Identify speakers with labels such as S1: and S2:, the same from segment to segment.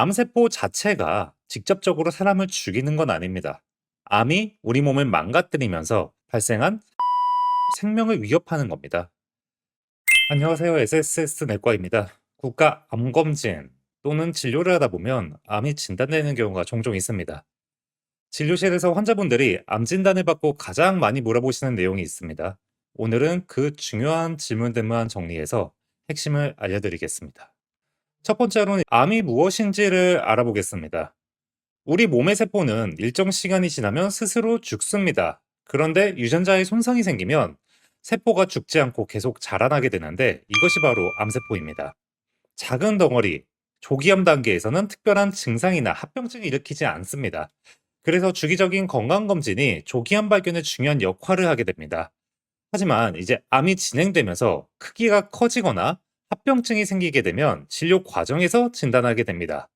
S1: 암세포 자체가 직접적으로 사람을 죽이는 건 아닙니다. 암이 우리 몸을 망가뜨리면서 발생한 생명을 위협하는 겁니다. 안녕하세요. SSS 내과입니다. 국가 암검진 또는 진료를 하다 보면 암이 진단되는 경우가 종종 있습니다. 진료실에서 환자분들이 암 진단을 받고 가장 많이 물어보시는 내용이 있습니다. 오늘은 그 중요한 질문들만 정리해서 핵심을 알려드리겠습니다. 첫 번째로는 암이 무엇인지를 알아보겠습니다. 우리 몸의 세포는 일정 시간이 지나면 스스로 죽습니다. 그런데 유전자의 손상이 생기면 세포가 죽지 않고 계속 자라나게 되는데 이것이 바로 암세포입니다. 작은 덩어리, 조기암 단계에서는 특별한 증상이나 합병증을 일으키지 않습니다. 그래서 주기적인 건강검진이 조기암 발견에 중요한 역할을 하게 됩니다. 하지만 이제 암이 진행되면서 크기가 커지거나 합병증이 생기게 되면 진료 과정에서 진단하게 됩니다.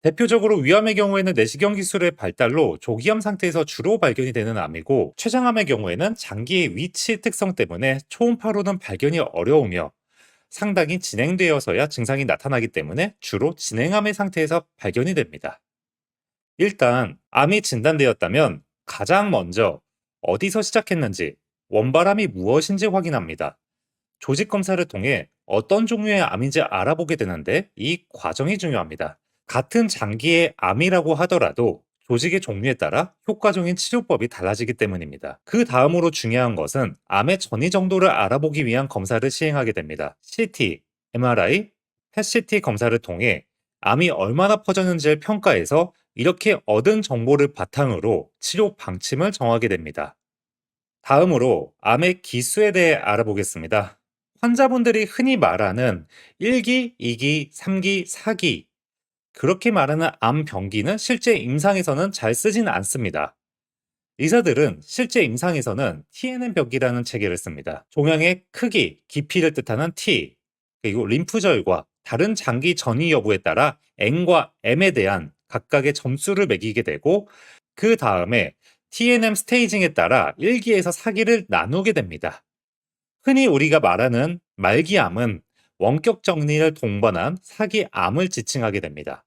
S1: 대표적으로 위암의 경우에는 내시경 기술의 발달로 조기암 상태에서 주로 발견이 되는 암이고 췌장암의 경우에는 장기의 위치 특성 때문에 초음파로는 발견이 어려우며 상당히 진행되어서야 증상이 나타나기 때문에 주로 진행암의 상태에서 발견이 됩니다. 일단 암이 진단되었다면 가장 먼저 어디서 시작했는지 원발암이 무엇인지 확인합니다. 조직 검사를 통해 어떤 종류의 암인지 알아보게 되는데 이 과정이 중요합니다. 같은 장기의 암이라고 하더라도 조직의 종류에 따라 효과적인 치료법이 달라지기 때문입니다. 그 다음으로 중요한 것은 암의 전이 정도를 알아보기 위한 검사를 시행하게 됩니다. CT, MRI, PET-CT 검사를 통해 암이 얼마나 퍼졌는지를 평가해서 이렇게 얻은 정보를 바탕으로 치료 방침을 정하게 됩니다. 다음으로 암의 기수에 대해 알아보겠습니다. 환자분들이 흔히 말하는 1기, 2기, 3기, 4기 그렇게 말하는 암 병기는 실제 임상에서는 잘 쓰진 않습니다. 의사들은 실제 임상에서는 TNM 병기라는 체계를 씁니다. 종양의 크기, 깊이를 뜻하는 T, 그리고 림프절과 다른 장기 전이 여부에 따라 N과 M에 대한 각각의 점수를 매기게 되고 그 다음에 TNM 스테이징에 따라 1기에서 4기를 나누게 됩니다. 흔히 우리가 말하는 말기암은 원격 정리를 동반한 사기 암을 지칭하게 됩니다.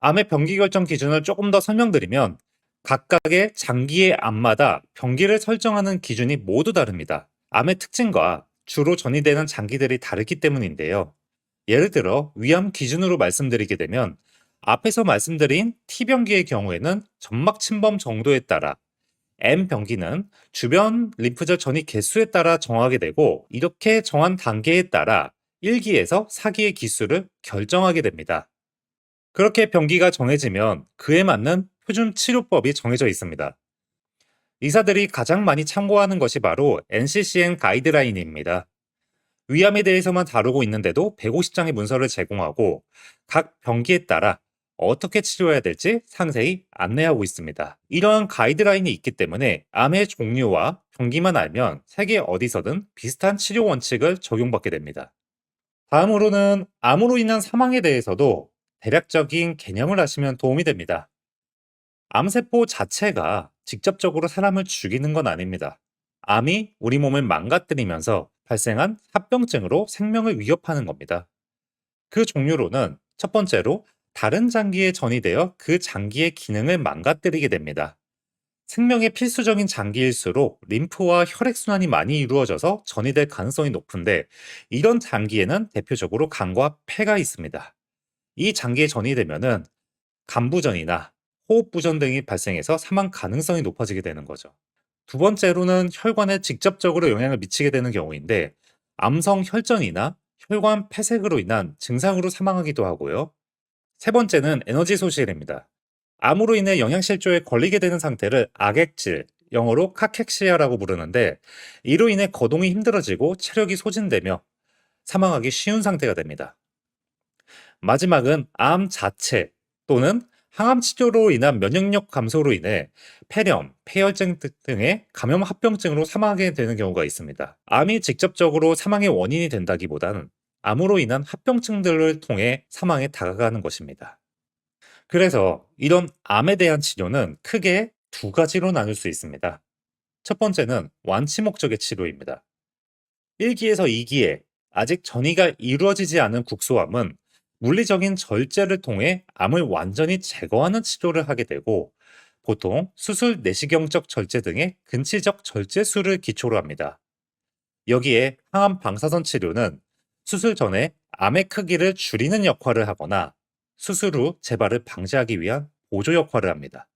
S1: 암의 병기 결정 기준을 조금 더 설명드리면 각각의 장기의 암마다 병기를 설정하는 기준이 모두 다릅니다. 암의 특징과 주로 전이되는 장기들이 다르기 때문인데요. 예를 들어 위암 기준으로 말씀드리게 되면 앞에서 말씀드린 T병기의 경우에는 점막 침범 정도에 따라 M병기는 주변 림프절 전이 개수에 따라 정하게 되고 이렇게 정한 단계에 따라 1기에서 4기의 기수를 결정하게 됩니다. 그렇게 병기가 정해지면 그에 맞는 표준 치료법이 정해져 있습니다. 의사들이 가장 많이 참고하는 것이 바로 NCCN 가이드라인입니다. 위암에 대해서만 다루고 있는데도 150장의 문서를 제공하고 각 병기에 따라 어떻게 치료해야 될지 상세히 안내하고 있습니다. 이러한 가이드라인이 있기 때문에 암의 종류와 병기만 알면 세계 어디서든 비슷한 치료 원칙을 적용받게 됩니다. 다음으로는 암으로 인한 사망에 대해서도 대략적인 개념을 아시면 도움이 됩니다. 암세포 자체가 직접적으로 사람을 죽이는 건 아닙니다. 암이 우리 몸을 망가뜨리면서 발생한 합병증으로 생명을 위협하는 겁니다. 그 종류로는 첫 번째로 다른 장기에 전이되어 그 장기의 기능을 망가뜨리게 됩니다. 생명의 필수적인 장기일수록 림프와 혈액순환이 많이 이루어져서 전이될 가능성이 높은데 이런 장기에는 대표적으로 간과 폐가 있습니다. 이 장기에 전이되면은 간부전이나 호흡부전 등이 발생해서 사망 가능성이 높아지게 되는 거죠. 두 번째로는 혈관에 직접적으로 영향을 미치게 되는 경우인데 암성 혈전이나 혈관 폐색으로 인한 증상으로 사망하기도 하고요. 세 번째는 에너지 소실입니다. 암으로 인해 영양실조에 걸리게 되는 상태를 악액질, 영어로 카캑시아라고 부르는데 이로 인해 거동이 힘들어지고 체력이 소진되며 사망하기 쉬운 상태가 됩니다. 마지막은 암 자체 또는 항암 치료로 인한 면역력 감소로 인해 폐렴, 폐혈증 등의 감염 합병증으로 사망하게 되는 경우가 있습니다. 암이 직접적으로 사망의 원인이 된다기보다는 암으로 인한 합병증들을 통해 사망에 다가가는 것입니다. 그래서 이런 암에 대한 치료는 크게 두 가지로 나눌 수 있습니다. 첫 번째는 완치 목적의 치료입니다. 1기에서 2기에 아직 전이가 이루어지지 않은 국소암은 물리적인 절제를 통해 암을 완전히 제거하는 치료를 하게 되고 보통 수술 내시경적 절제 등의 근치적 절제술을 기초로 합니다. 여기에 항암 방사선 치료는 수술 전에 암의 크기를 줄이는 역할을 하거나 수술 후 재발을 방지하기 위한 보조 역할을 합니다.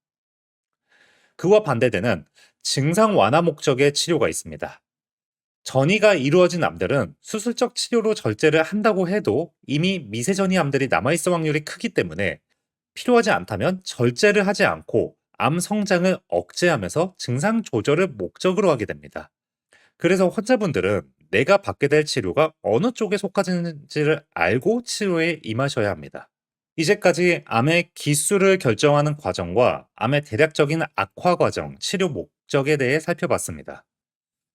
S1: 그와 반대되는 증상 완화 목적의 치료가 있습니다. 전이가 이루어진 암들은 수술적 치료로 절제를 한다고 해도 이미 미세전이 암들이 남아있을 확률이 크기 때문에 필요하지 않다면 절제를 하지 않고 암 성장을 억제하면서 증상 조절을 목적으로 하게 됩니다. 그래서 환자분들은 내가 받게 될 치료가 어느 쪽에 속하는지를 알고 치료에 임하셔야 합니다. 이제까지 암의 기수를 결정하는 과정과 암의 대략적인 악화 과정, 치료 목적에 대해 살펴봤습니다.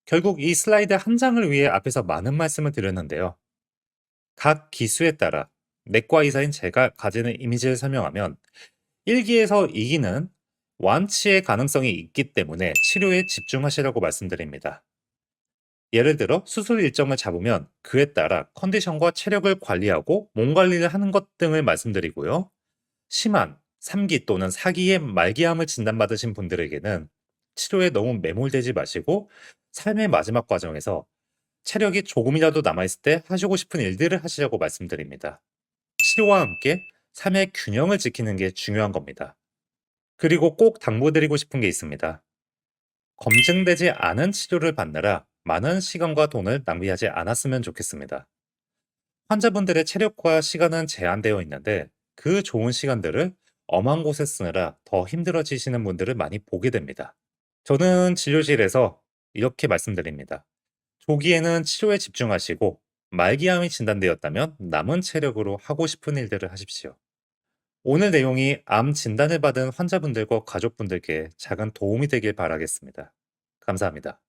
S1: 결국 이 슬라이드 한 장을 위해 앞에서 많은 말씀을 드렸는데요. 각 기수에 따라 내과 의사인 제가 가지는 이미지를 설명하면 1기에서 2기는 완치의 가능성이 있기 때문에 치료에 집중하시라고 말씀드립니다. 예를 들어 수술 일정을 잡으면 그에 따라 컨디션과 체력을 관리하고 몸 관리를 하는 것 등을 말씀드리고요. 심한 3기 또는 4기의 말기암을 진단받으신 분들에게는 치료에 너무 매몰되지 마시고 삶의 마지막 과정에서 체력이 조금이라도 남아있을 때 하시고 싶은 일들을 하시라고 말씀드립니다. 치료와 함께 삶의 균형을 지키는 게 중요한 겁니다. 그리고 꼭 당부드리고 싶은 게 있습니다. 검증되지 않은 치료를 받느라 많은 시간과 돈을 낭비하지 않았으면 좋겠습니다. 환자분들의 체력과 시간은 제한되어 있는데 그 좋은 시간들을 엄한 곳에 쓰느라 더 힘들어지시는 분들을 많이 보게 됩니다. 저는 진료실에서 이렇게 말씀드립니다. 조기에는 치료에 집중하시고 말기암이 진단되었다면 남은 체력으로 하고 싶은 일들을 하십시오. 오늘 내용이 암 진단을 받은 환자분들과 가족분들께 작은 도움이 되길 바라겠습니다. 감사합니다.